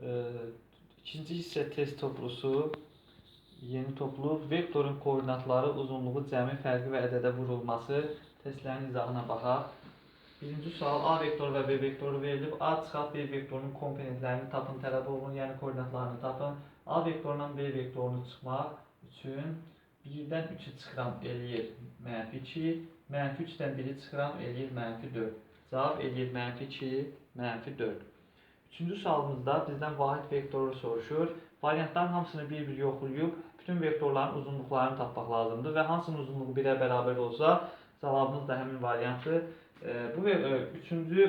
İkinci hissə test toplusu, yeni toplu, vektorun koordinatları, uzunluğu, cəmi fərqi və ədədə vurulması testlərin izahına baxaq. Birinci sual A vektoru və B vektoru verilib. A çıxart B vektorunun komponentlərini tapın tələb olunur, yəni koordinatlarını tapın. A vektorundan B vektorunu çıxmaq üçün 1-dən 3-ü çıxıram eləyir mənfi 2, mənfi 3-dən 1-i çıxıram eləyir mənfi 4. Cavab eləyir mənfi 2, mənfi 4. Üçüncü sualımızda bizdən vahid vektoru soruşur. Variantların hamısını bir-bir yoxlayıb bütün vektorların uzunluqlarını tapmaq lazımdır və hansının uzunluğu 1-ə bərabər olsa, cavabımız da həmin variantdır. E, bu e, üçüncü,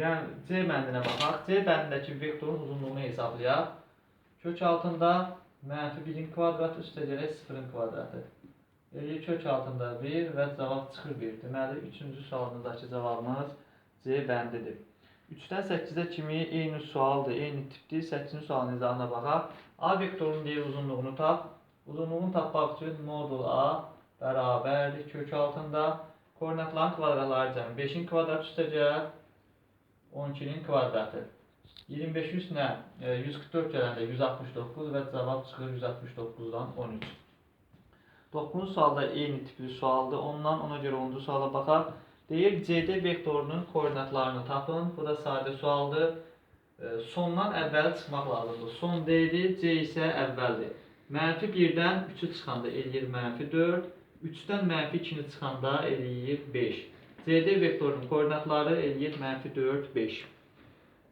yəni C bəndinə baxaq. C bəndindəki vektorun uzunluğunu hesablayaq. Kök altında mənfi 1-in kvadratı üstəgələk 0-ın kvadratı. Eləyir kök altında 1 və cavab çıxır 1. Deməli, üçüncü sualımızdakı cavabımız C bəndidir. 3-dən 8-ə kimi eyni sualdır, eyni tipdir. 8-ci sualın izahına baxaq. A vektorunun deyir uzunluğunu tap. Uzunluğunu tapmaq üçün modul A bərabərdir kök altında. Koordinatların kvadratları cəmi 5-in kvadratı üstəgəl 12-nin kvadratı. 25 üstünə e, 144 gələndə 169 və cavab çıxır 169-dan 13. 9-cu sualda eyni tipli sualdır. Ondan ona görə 10-cu suala baxaq. Deyir CD vektorunun koordinatlarını tapın. Bu da sadə sualdır. E, Sondan əvvəli çıxmaq lazımdır. Son deyil, C isə əvvəldir. Mənfi 1-dən 3-ü çıxanda eləyir mənfi 4. 3-dən mənfi 2-ni çıxanda eləyir 5. CD vektorunun koordinatları eləyir mənfi 4, 5.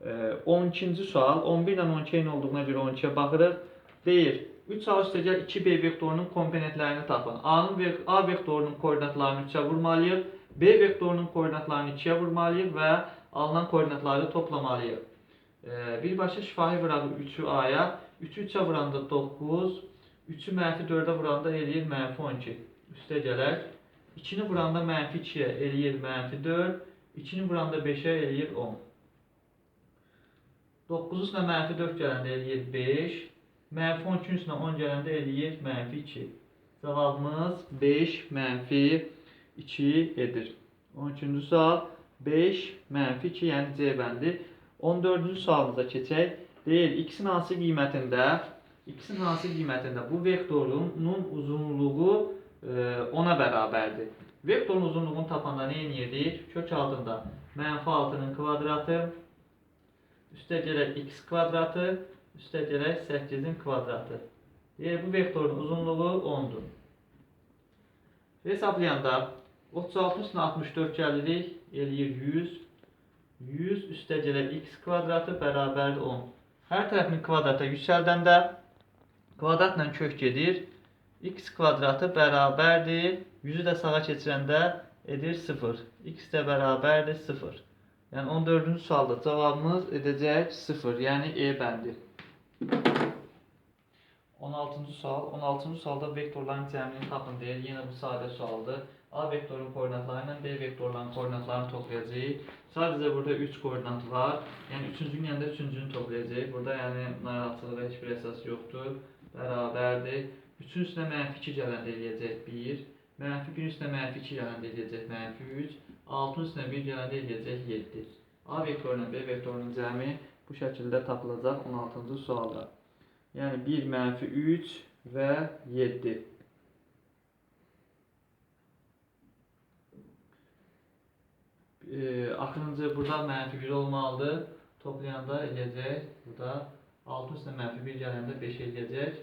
E, 12-ci sual. 11 ilə 12 eyni olduğuna görə 12-yə baxırıq. Deyir, 3 A üstəgəl 2B vektorunun komponentlərini tapın. A-nın A vektorunun koordinatlarını 3-ə vurmalıyıq. B vektorunun koordinatlarını 2-yə vurmalıyıq və alınan koordinatları toplamalıyıq. Ee, birbaşa şifahi vurağı 3'ü A'ya. 3'ü 3'e vuranda 9. 3'ü mənfi 4'e vuranda eləyir mənfi 12. Üstə gələr. 2-ni vuranda mənfi 2'ye eləyir mənfi 4. 2-ni vuranda 5'e eləyir 10. 9 üstünə mənfi 4 gələndə eləyir 5. Mənfi 12 üstünə 10 gələndə eləyir mənfi 2. Cavabımız 5 mənfi 2 edir. 13-cü sual 5 mənfi 2 yəni C bəndi. 14-cü sualımıza keçək. Deyir, x-in hansı qiymətində x-in hansı qiymətində bu vektorunun uzunluğu e, 10-a bərabərdir. Vektorun uzunluğunu tapanda nə edirdik? Kök altında mənfi 6-nın kvadratı üstə gələk x kvadratı üstə gələk 8-in kvadratı. Deyir, bu vektorun uzunluğu 10-dur. Hesablayanda 36 üstünə 64 gəlirik, eləyir 100. 100 üstə gələk x kvadratı bərabərdir 10. Hər tərəfini kvadrata yüksəldəndə kvadratla kök gedir. x kvadratı bərabərdir. 100-ü də sağa keçirəndə edir 0. x də bərabərdir 0. Yəni 14-cü sualda cavabımız edəcək 0. Yəni E bəndi. 16-cı sual. 16-cı sualda vektorların cəmini tapın deyir. Yenə bu sadə sualdır. A vektorun koordinatları ilə B vektorların koordinatlarını toplayacağıq. Sadəcə burada 3 koordinat var. Yəni 3-cünün yanında 3-cünü toplayacağıq. Burada yəni narahatçılığa heç bir əsas yoxdur. Bərabərdir. 3-ün üstünə mənfi 2 gələndə eləyəcək 1. Mənfi 1 üstünə mənfi 2 gələndə eləyəcək mənfi 3. 6-ın üstünə 1 gələndə eləyəcək 7. A vektoru ilə B vektorunun cəmi bu şəkildə tapılacaq 16-cı sualda. Yəni 1 mənfi 3 və 7. E, axırıncı burada mənfi 1 olmalıdır. Toplayanda eləyəcək. Burada 6 üstə mənfi 1 gələndə 5 eləyəcək.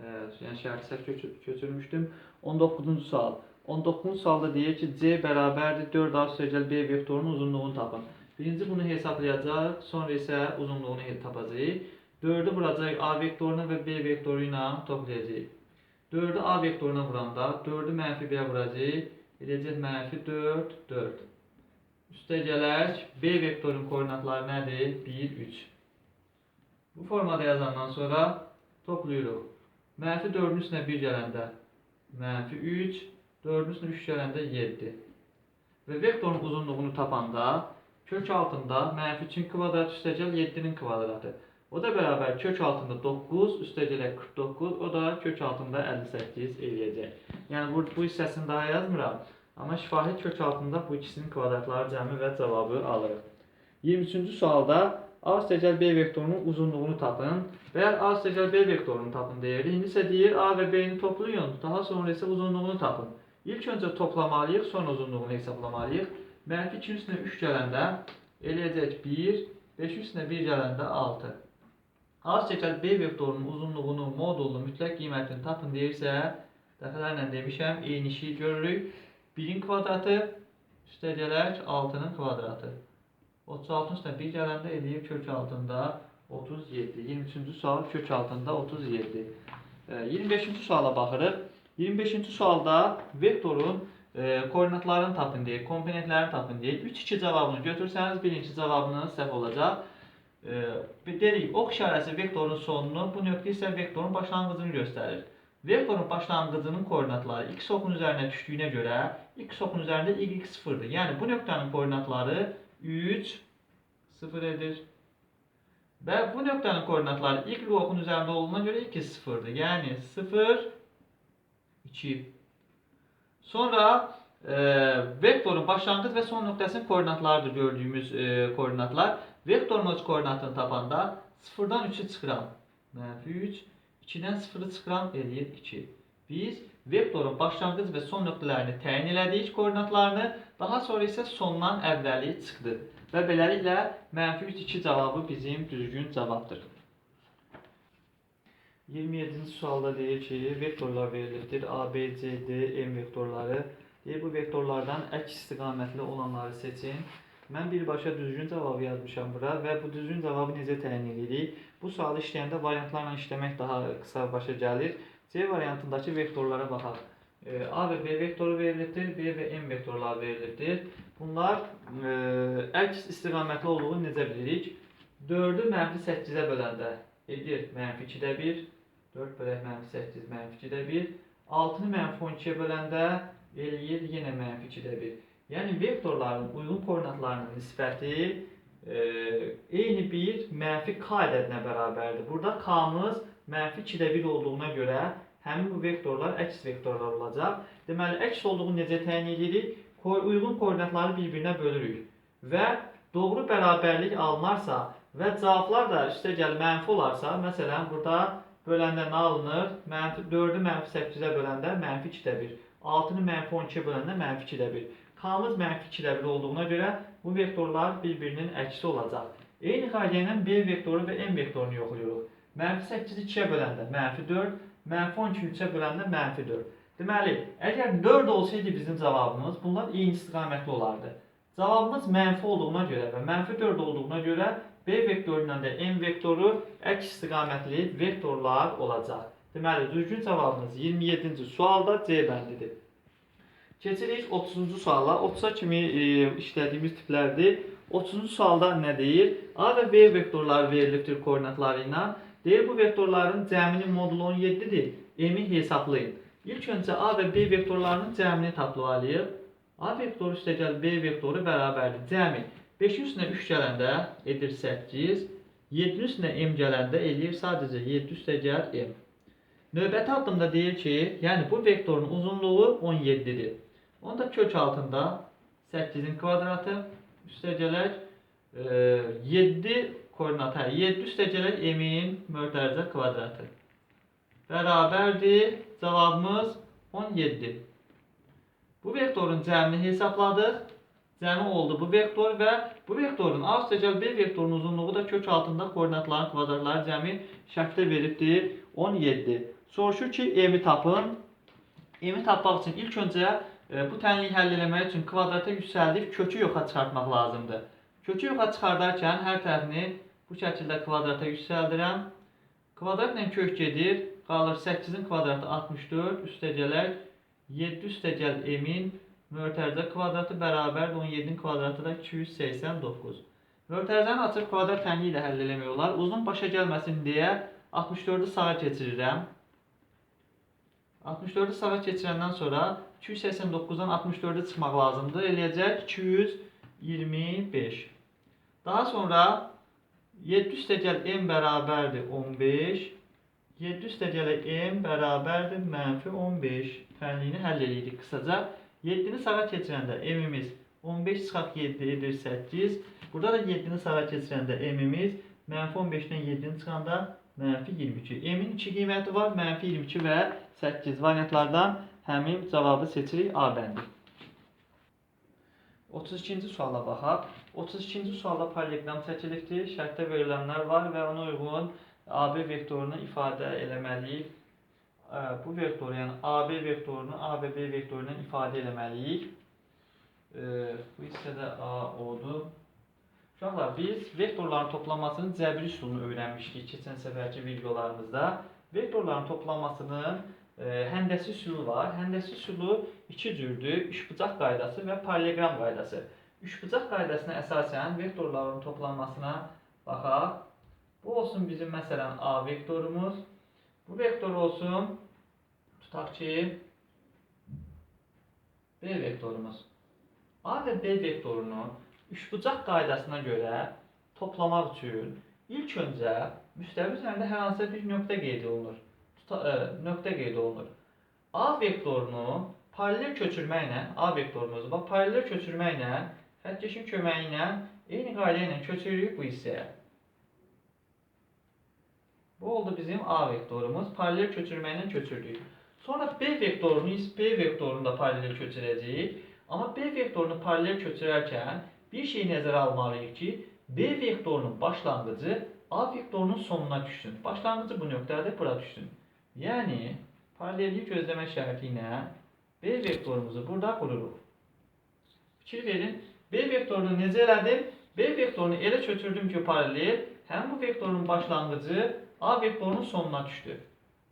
E, yəni şərti səhv köçür, köçürmüşdüm. 19-cu sual. 19-cu sualda deyir ki, C bərabərdir 4A üstəgəl B vektorunun uzunluğunu tapın. Birinci bunu hesablayacaq, sonra isə uzunluğunu tapacağıq. 4-ü vuracaq A vektoruna və B vektoru ilə toplayacağıq. 4-ü A vektoruna vuranda 4-ü mənfi 1-ə vuracaq. Eləyəcək mənfi 4, 4. Üstə gələk, B vektorun koordinatları nədir? 1, 3. Bu formada yazandan sonra toplayırıq. Mənfi 4-ün üstünə 1 gələndə mənfi 3, 4-ün üstünə 3 gələndə 7. Və vektorun uzunluğunu tapanda kök altında mənfi 3-ün kvadratı üstə gəl 7-nin kvadratı. O da bərabər kök altında 9, üstə gələk 49, o da kök altında 58 eləyəcək. Yəni bu, bu hissəsini daha yazmıram. Amma şifahi kök altında bu ikisinin kvadratları cəmi və cavabı alırıq. 23-cü sualda A üstəgəl B vektorunun uzunluğunu tapın. Və A üstəgəl B vektorunu tapın deyir. İndi isə deyir A və B-ni toplayın. Daha sonra isə uzunluğunu tapın. İlk öncə toplamalıyıq, sonra uzunluğunu hesablamalıyıq. Mənfi 2 üstünə 3 gələndə eləyəcək 1, 5 üstünə 1 gələndə 6. A üstəgəl B vektorunun uzunluğunu modullu mütləq qiymətini tapın deyirsə, dəfələrlə demişəm, eyni şeyi görürük. 1-in kvadratı üstəgələk 6-nın kvadratı. 36 üstə 1 gələndə eləyir kök altında 37. 23-cü sual kök altında 37. E, 25-ci suala baxırıq. 25-ci sualda vektorun e, koordinatlarını tapın deyir, komponentlərini tapın deyir. 3-2 cavabını götürsəniz birinci cavabınız səhv olacaq. E, dedik, ox işarəsi vektorun sonunu, bu nöqtə isə vektorun başlanğıcını göstərir. Vektörün başlangıcının koordinatları x okun üzerine düştüğüne göre x okun üzerinde y, x sıfırdır. Yani bu nöqtənin koordinatları 3, 0 edir. Ve bu nöqtənin koordinatları y okun üzerinde olduğuna göre 2, 0'dır. Yani 0, 2. Sonra e, vektörün başlangıç ve son noktasının koordinatlarıdır gördüğümüz e, koordinatlar. Vektörün öz koordinatını tapanda 0'dan 3'ü çıkıram. Mənfi 3. 2-dən 0-ı çıxıram eləyir 2. Biz vektorun başlanğıc və son nöqtələrini təyin elədik koordinatlarını. Daha sonra isə sondan əvvəli çıxdı. Və beləliklə mənfi 3 2 cavabı bizim düzgün cavabdır. 27-ci sualda deyir ki, vektorlar verilibdir. A, B, C, D, M vektorları. Deyir bu vektorlardan əks istiqamətli olanları seçin. Mən birbaşa düzgün cavabı yazmışam bura və bu düzgün cavabı necə təyin edirik? Bu sualı işləyəndə variantlarla işləmək daha qısa başa gəlir. C variantındakı vektorlara baxaq. E, A və B vektoru verilibdir, B və M vektorları verilibdir. Bunlar e, əks istiqamətli olduğunu necə bilirik? 4-ü mənfi 8-ə böləndə edir mənfi 2-də 1, 4 bölək mənfi 8 mənfi 2-də 1. 6-nı mənfi 12-yə böləndə eləyir yenə mənfi 2-də 1. Yəni vektorların uyğun koordinatlarının nisbəti e, eyni bir mənfi k ədədinə bərabərdir. Burada k-mız mənfi 2-də 1 olduğuna görə həmin bu vektorlar əks vektorlar olacaq. Deməli, əks olduğunu necə təyin edirik? Uyğun koordinatları bir-birinə bölürük və doğru bərabərlik alınarsa və cavablar da üstə gəl mənfi olarsa, məsələn, burada böləndə nə alınır? Mənfi 4-ü mənfi 8-ə böləndə mənfi 2-də 1. 6-nı mənfi 12-yə böləndə mənfi 2-də 1. K-mız mənfi 2-də 1 olduğuna görə bu vektorlar bir-birinin əksi olacaq. Eyni qayda ilə B vektoru və M vektorunu yoxlayırıq. Mənfi 8-i 2-yə böləndə mənfi 4, mənfi 12-i 3-ə böləndə mənfi 4. Deməli, əgər 4 olsaydı bizim cavabımız, bunlar eyni istiqamətli olardı. Cavabımız mənfi olduğuna görə və mənfi 4 olduğuna görə B vektoru ilə də M vektoru əks istiqamətli vektorlar olacaq. Deməli, düzgün cavabımız 27-ci sualda C bəndidir. Keçirik 30-cu suala. 30-a kimi e, işlədiyimiz tiplərdir. 30-cu sualda nə deyir? A və B vektorları verilibdir koordinatları ilə. Deyir bu vektorların cəminin modulu 17-dir. M-i hesablayın. İlk öncə A və B vektorlarının cəmini tapmalıyıq. A vektoru üstəgəl B vektoru bərabərdir. Cəmi 5-in üstünə 3 gələndə edir 8. 7-nin üstünə M gələndə eləyir sadəcə 7 üstəgəl M. Növbəti addımda deyir ki, yəni bu vektorun uzunluğu 17-dir. Onda kök altında 8-in kvadratı üstəgələk e, 7 koordinat, hə, 7 üstəgələk M-in mötərizə kvadratı. Bərabərdir. Cavabımız 17. Bu vektorun cəmini hesabladıq. Cəmi oldu bu vektor və bu vektorun A üstəgəl B vektorunun uzunluğu da kök altında koordinatların kvadratları cəmi şəkldə veribdir 17. Soruşur ki, M-i tapın. M-i tapmaq üçün ilk öncə bu tənliyi həll etmək üçün kvadrata yüksəldib kökü yoxa çıxartmaq lazımdır. Kökü yoxa çıxardarkən hər tərəfini bu şəkildə kvadrata yüksəldirəm. Kvadratla kök gedir. Qalır 8-in kvadratı 64 üstəgələk 7 üstəgəl m-in mötərizə kvadratı bərabərdir 17-nin kvadratı da 289. Mötərizəni açıb kvadrat tənliyi ilə həll eləmək olar. Uzun başa gəlməsin deyə 64-ü sağa keçirirəm. 64-ü sağa keçirəndən sonra 289-dan 64-ü çıxmaq lazımdır. Eləyəcək 225. Daha sonra 7 üstəgəl m bərabərdir 15. 7 üstəgələ m bərabərdir mənfi 15. Fənliyini həll edirik qısaca. 7-ni sağa keçirəndə m-imiz 15 çıxaq 7 edir 8. Burada da 7-ni sağa keçirəndə m-imiz mənfi 15-dən 7-ni çıxanda mənfi 22. M-in 2 qiyməti var, mənfi 22 və 8 variantlardan həmin cavabı seçirik A bəndi. 32-ci suala baxaq. 32-ci sualda parallelogram çəkilibdir. Şərtdə verilənlər var və ona uyğun AB vektorunu ifadə eləməliyik. Bu vektoru, yəni AB vektorunu ABB vektoru ilə ifadə eləməliyik. Bu hissədə A odur. Uşaqlar, biz vektorların toplanmasının cəbri üsulunu öyrənmişdik keçən səfərki videolarımızda. Vektorların toplanmasının həndəsi üsulu var. Həndəsi üsulu iki cürdür. Üçbucaq qaydası və parallelogram qaydası. Üçbucaq qaydasına əsasən vektorların toplanmasına baxaq. Bu olsun bizim məsələn A vektorumuz. Bu vektor olsun tutaq ki B vektorumuz. A və B vektorunu üçbucaq qaydasına görə toplamaq üçün ilk öncə müstəvi üzərində hər hansısa bir nöqtə qeyd olunur. Ə, nöqtə qeyd olunur. A vektorunu paralel köçürməklə A vektorumuzu bax paralel köçürməklə xəttkeşin köməyi ilə eyni qayda ilə köçürürük bu hissəyə. Bu oldu bizim A vektorumuz. Paralel köçürməklə köçürdük. Sonra B vektorunu B vektorunu da paralel köçürəcəyik. Amma B vektorunu paralel köçürərkən bir şey nəzərə almalıyıq ki, B vektorunun başlanğıcı A vektorunun sonuna düşsün. Başlanğıcı bu nöqtədə bura düşsün. Yəni paralellik gözləmə şərti ilə B vektorumuzu burada qururuq. Fikir verin. B vektorunu necə elədim? B vektorunu elə köçürdüm ki, paralel həm bu vektorun başlanğıcı A vektorunun sonuna düşdü.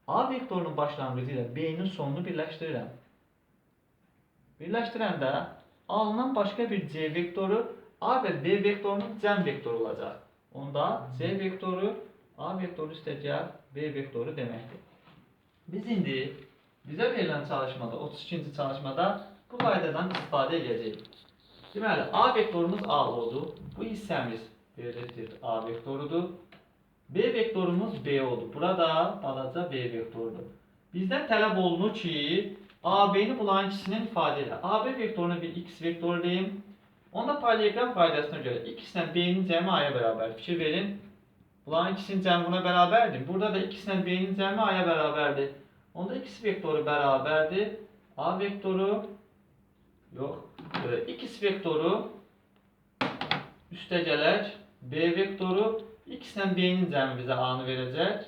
A vektorunun başlanğıcı ilə B-nin sonunu birləşdirirəm. Birləşdirəndə alınan başqa bir C vektoru A və B vektorunun cəm vektoru olacaq. Onda C vektoru A vektoru üstəgəl B vektoru deməkdir. Biz indi bizə verilən çalışmada, 32-ci çalışmada bu qaydadan istifadə edəcəyik. Deməli, A vektorumuz A oldu. Bu hissəmiz verilibdir A vektorudur. B vektorumuz B oldu. Burada balaca B vektorudur. Bizdən tələb olunur ki, AB-ni bunların ikisindən ifadə elə. AB vektorunu bir x vektoru deyim. Onda parallelogram qaydasına görə x ilə b-nin cəmi a-ya. Fikir verin. Ulan ikisinin cem buna beraberdi. Burada da ikisinin e, b'nin cemi a'ya beraberdi. Onda x vektörü beraberdi. a vektörü yok. E, x vektörü üste gelecek. b vektörü ikisinden b'nin cemi bize a'nı verecek.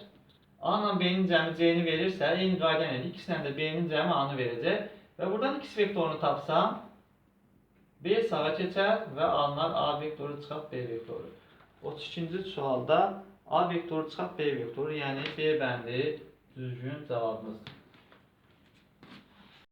A'nın b'nin cemi c'ni verirse y'ni qaydan edir. İkisinden de b'nin cemi a'nı verecek. Ve buradan x vektörünü tapsam B sağa keçər və alınar A vektoru çıxaq B vektoru. 32-ci sualda A vektoru çıxaq B vektoru, yəni B bəndi düzgün cavabımızdır.